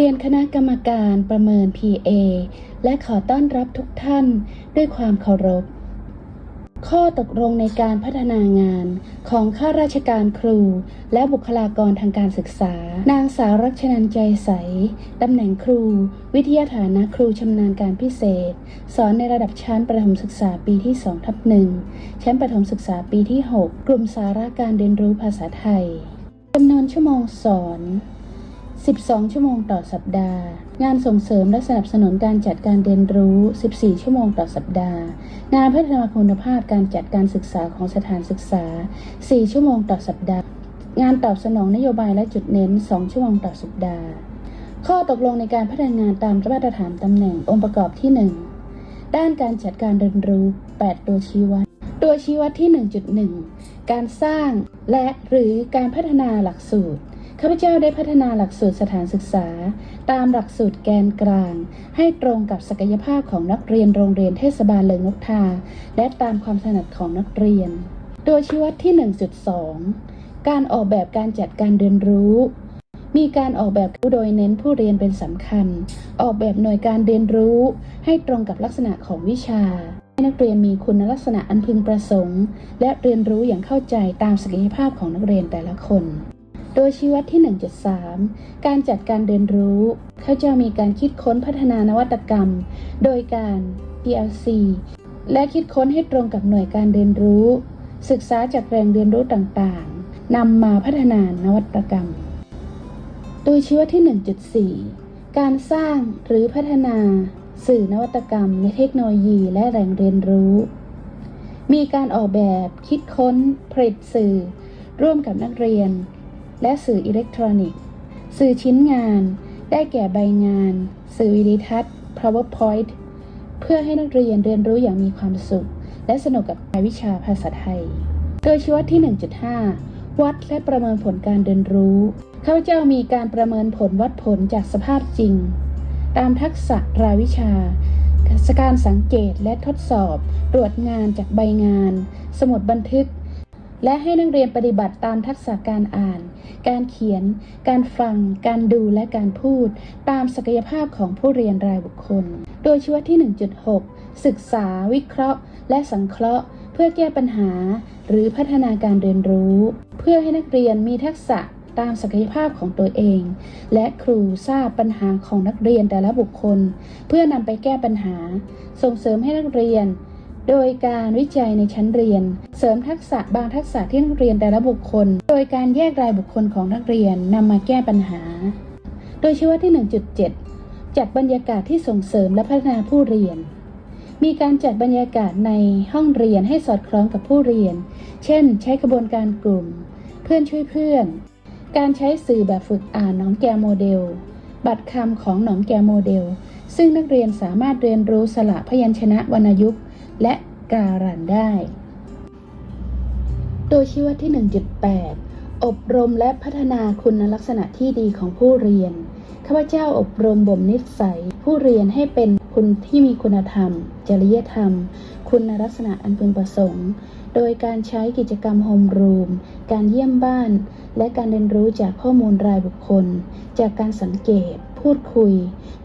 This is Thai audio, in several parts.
เรียนคณะกรรมการประเมิน PA และขอต้อนรับทุกท่านด้วยความเคารพ ข้อตกลงในการพัฒนางานของข้าราชการครู และบุคลากรทางการศึกษา นางสาวรัชนันใจใสตำแหน่งครู วิทยาฐานะครูชำนาญการพิเศษ สอนในระดับชั้นประถมศึกษาปีที่2ทับหนึ่งชั้นประถมศึกษาปีที่ 6 กลุ่มสาระการเรียนรู้ภาษาไทยจำนวนชั่วโมงสอน 12 ชั่วโมงต่อสัปดาห์ งานส่งเสริมและสนับสนุนการจัดการเรียนรู้ 14 ชั่วโมงต่อสัปดาห์ งานพัฒนาคุณภาพการจัดการศึกษาของสถานศึกษา 4 ชั่วโมงต่อสัปดาห์ งานตอบสนองนโยบายและจุดเน้น 2 ชั่วโมงต่อสัปดาห์ ข้อตกลงในการพัฒนางานตามมาตรฐานตำแหน่งองค์ประกอบที่ 1 ด้านการจัดการเรียนรู้ 8 ตัวชี้วัด ตัวชี้วัดที่ 1.1 การสร้างและหรือการพัฒนาหลักสูตร ข้าพเจ้าได้พัฒนาหลักสูตรสถานศึกษา ตามหลักสูตรแกนกลาง ให้ตรงกับศักยภาพของนักเรียนโรงเรียนเทศบาลเลิงนกทา และตามความถนัดของนักเรียน ตัวชี้วัดที่ 1.2 การออกแบบการจัดการเรียนรู้ มีการออกแบบโดยเน้นผู้เรียนเป็นสำคัญ ออกแบบหน่วยการเรียนรู้ ให้ตรงกับลักษณะของวิชาให้นักเรียนมีคุณลักษณะอันพึงประสงค์ และเรียนรู้อย่างเข้าใจตามศักยภาพของนักเรียนแต่ละคน ดยชี้วัดที่ 1.3 การจัดการเรียนรู้ เขาจะมีการคิดค้นพัฒนานวัตกรรม โดยการ PLC และคิดค้นให้ตรงกับหน่วยการเรียนรู้ ศึกษาจากแรงเรียนรู้ต่างๆนำมาพัฒนานวัตกรรม โดยชี้วัดที่ 1.4 การสร้างหรือพัฒนาสื่อนวัตกรรมในเทคโนโลยีและแหล่งเรียนรู้ มีการออกแบบคิดค้นผลิตสื่อ ร่วมกับนักเรียน และสื่ออิเล็กทรอนิกส์ สื่อชิ้นงาน ได้แก่ใบงาน สื่อวิดีทัศน์ PowerPoint เพื่อให้นักเรียนเรียนรู้อย่างมีความสุข และสนุกกับรายวิชาภาษาไทยโดยชี้วัดที่ 1.5 วัดและประเมินผลการเรียนรู้ข้าพเจ้ามีการประเมินผลวัดผลจากสภาพจริง ตามทักษะรายวิชาการสังเกตและทดสอบ ตรวจงานจากใบงาน สมุดบันทึก และให้นักเรียนปฏิบัติตามทักษะการอ่าน การเขียน การฟัง การดูและการพูด ตามศักยภาพของผู้เรียนรายบุคคล โดยชี้วที่ 1.6 ศึกษา วิเคราะห์ และสังเคราะห์ เพื่อแก้ปัญหา หรือพัฒนาการเรียนรู้ เพื่อให้นักเรียนมีทักษะตามศักยภาพของตัวเอง และครูทราบปัญหาของนักเรียนแต่ละบุคคล เพื่อนำไปแก้ปัญหา ส่งเสริมให้นักเรียน โดยการวิจัยในชั้นเรียน เสริมทักษะบางทักษะที่นักเรียนแต่ละบุคคล โดยการแยกรายบุคคลของนักเรียนนำมาแก้ปัญหา โดยชี้วัดที่ 1.7 จัดบรรยากาศที่ส่งเสริมและพัฒนาผู้เรียน มีการจัดบรรยากาศในห้องเรียนให้สอดคล้องกับผู้เรียน เช่น ใช้กระบวนการกลุ่ม เพื่อนช่วยเพื่อน การใช้สื่อแบบฝึกอ่านหนองแกโมเดล บัตรคำของหนองแกโมเดล ซึ่งนักเรียนสามารถเรียนรู้สระพยัญชนะวรรณยุกต์ และการันได้ ตัวชี้วัดที่ 1.8 อบรมและพัฒนาคุณลักษณะที่ดีของผู้เรียน ข้าพเจ้าอบรมบ่มนิสัย ผู้เรียนให้เป็นคุณที่มีคุณธรรม จริยธรรม คุณลักษณะอันพึงประสงค์ โดยการใช้กิจกรรมโฮมรูม การเยี่ยมบ้าน และการเรียนรู้จากข้อมูลรายบุคคล จากการสังเกต พูดคุย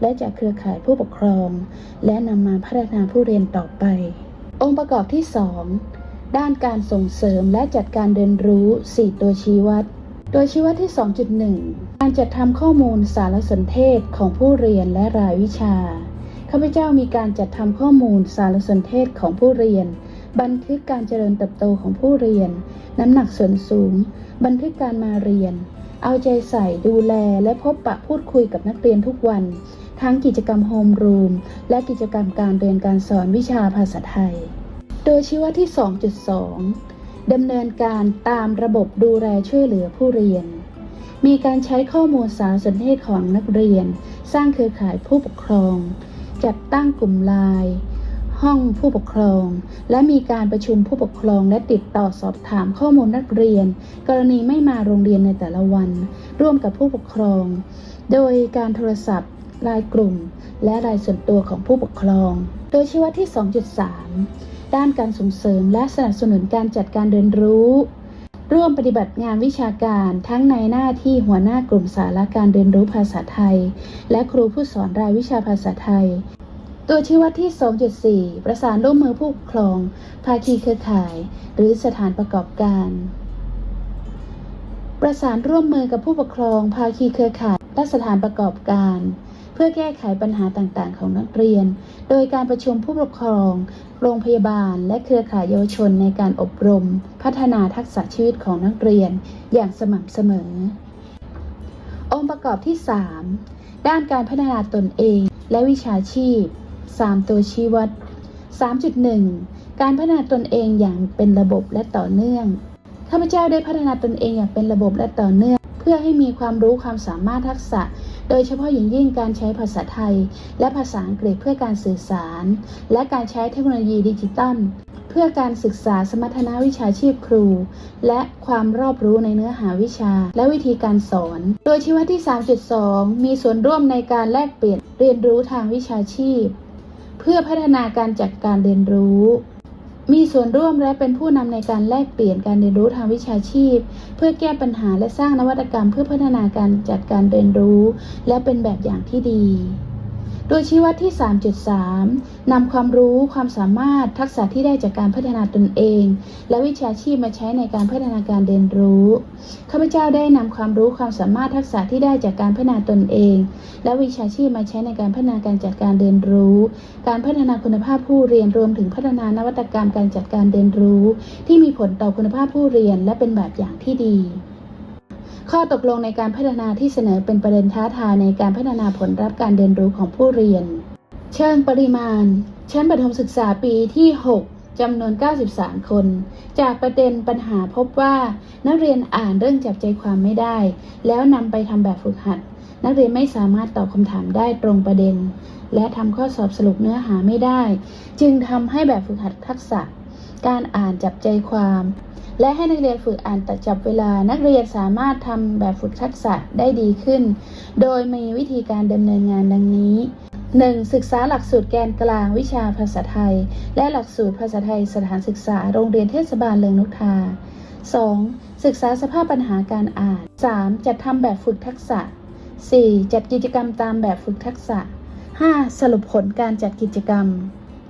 และจากเครือข่ายผู้ปกครอง และนำมาพัฒนาผู้เรียนต่อไป องค์ประกอบที่ 2 ด้านการส่งเสริมและจัดการเรียนรู้ 4 ตัวชี้วัดโดยชี้วัดที่ 2.1 การจัดทำข้อมูลสารสนเทศของผู้เรียนและรายวิชาข้าพเจ้ามีการจัดทำข้อมูลสารสนเทศของผู้เรียน บันทึกการเจริญเติบโตของผู้เรียน น้ำหนักส่วนสูง บันทึกการมาเรียน เอาใจใส่ดูแลและพบปะพูดคุยกับนักเรียนทุกวัน ทั้งกิจกรรมโฮมรูมและกิจกรรมการเรียนการสอนวิชาภาษาไทย โดยชีวัดที่ 2.2 ดำเนินการตามระบบดูแลช่วยเหลือผู้เรียน มีการใช้ข้อมูลสารสนเทศของนักเรียน สร้างเครือข่ายผู้ปกครอง จัดตั้งกลุ่มไลน์ ห้องผู้ปกครอง และมีการประชุมผู้ปกครองและติดต่อสอบถามข้อมูลนักเรียน กรณีไม่มาโรงเรียนในแต่ละวัน ร่วมกับผู้ปกครอง โดยการโทรศัพท์รายกลุ่ม และรายส่วนตัวของผู้ปกครอง โดยชี้วัดที่ 2.3 ด้านการส่งเสริมและสนับสนุนการจัดการเรียนรู้ ร่วมปฏิบัติงานวิชาการทั้งในหน้าที่หัวหน้ากลุ่มสาระการเรียนรู้ภาษาไทย และครูผู้สอนรายวิชาภาษาไทย ตัวชี้วัดที่ 2.4 ประสานร่วมมือผู้ปกครอง ภาคีเครือข่าย หรือสถานประกอบการ ประสานร่วมมือกับผู้ปกครอง ภาคีเครือข่าย และสถานประกอบการ เพื่อแก้ไขปัญหาต่างๆ ของนักเรียน โดยการประชุมผู้ปกครอง โรงพยาบาล และเครือข่ายเยาวชนในการอบรม พัฒนาทักษะชีวิตของนักเรียน อย่างสม่ำเสมอ องค์ประกอบที่ 3 ด้านการพัฒนาตนเองและวิชาชีพ 3 ตัวชี้วัด 3.1 การพัฒนาตนเองอย่างเป็นระบบและต่อเนื่อง ข้าพเจ้าได้พัฒนาตนเองอย่างเป็นระบบและต่อเนื่อง เพื่อให้มีความรู้ความสามารถทักษะ โดยเฉพาะอย่างยิ่งการใช้ภาษาไทย และภาษาอังกฤษเพื่อการสื่อสาร และการใช้เทคโนโลยีดิจิตัลเพื่อการศึกษาสมรรถนะวิชาชีพครู และความรอบรู้ในเนื้อหาวิชา และวิธีการสอน โดยชีวัดที่ 3.2 มีส่วนร่วมในการแลกเปลี่ยนเรียนรู้ทางวิชาชีพ พื่อพัฒนาการจัดการเรียนรู้ มีส่วนร่วมและเป็นผู้นำในการแลกเปลี่ยนการเรียนรู้ทางวิชาชีพ เพื่อแก้ปัญหาและสร้างนวัตกรรม เพื่อพัฒนาการจัดการเรียนรู้ และเป็นแบบอย่างที่ดี โดยชี้วัดที่ 3.3 นำความรู้ความสามารถทักษะที่ได้จากการพัฒนาตนเอง และวิชาชีพมาใช้ในการพัฒนาการเรียนรู้ข้าพเจ้าได้นำความรู้ความสามารถทักษะที่ได้จากการพัฒนาตนเอง และวิชาชีพมาใช้ในการพัฒนาการจัดการเรียนรู้ การพัฒนาคุณภาพผู้เรียนรวมถึงพัฒนานวัตกรรมการจัดการเรียนรู้ ที่มีผลต่อคุณภาพผู้เรียนและเป็นแบบอย่างที่ดี ข้อตกลงในการพัฒนาที่เสนอเป็นประเด็นท้าทายในการพัฒนาผลลัพธ์การเรียนรู้ของผู้เรียน เชิงปริมาณ ชั้นประถมศึกษาปีที่ 6 จำนวน 93 คน จากประเด็นปัญหาพบว่า นักเรียนอ่านเรื่องจับใจความไม่ได้ แล้วนำไปทำแบบฝึกหัด นักเรียนไม่สามารถตอบคำถามได้ตรงประเด็น และทำข้อสอบสรุปเนื้อหาไม่ได้ จึงทำให้แบบฝึกหัดทักษะ การอ่านจับใจความ และให้นักเรียนฝึกอ่านตัดจับเวลา นักเรียนสามารถทำแบบฝึกทักษะได้ดีขึ้น โดยมีวิธีการดำเนินงานดังนี้ 1. ศึกษาหลักสูตรแกนกลางวิชาภาษาไทย และหลักสูตรภาษาไทยสถานศึกษา โรงเรียนเทศบาลเลืองนกทา 2. ศึกษาสภาพปัญหาการอ่าน 3. จัดทำแบบฝึกทักษะ 4. จัดกิจกรรมตามแบบฝึกทักษะ 5. สรุปผลการจัดกิจกรรม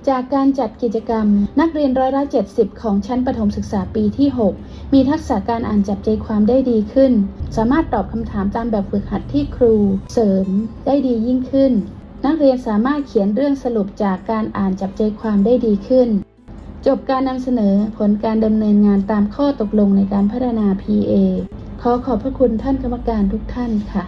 จากการจัดกิจกรรม นักเรียนร้อยละ 70 ของชั้นประถมศึกษาปีที่ 6 มีทักษะการอ่านจับใจความได้ดีขึ้น สามารถตอบคำถามตามแบบฝึกหัดที่ครู เสริมได้ดียิ่งขึ้น นักเรียนสามารถเขียนเรื่องสรุปจากการอ่านจับใจความได้ดีขึ้น จบการนำเสนอผลการดำเนินงานตามข้อตกลงในการพัฒนา PA ขอขอบพระคุณท่านกรรมการทุกท่านค่ะ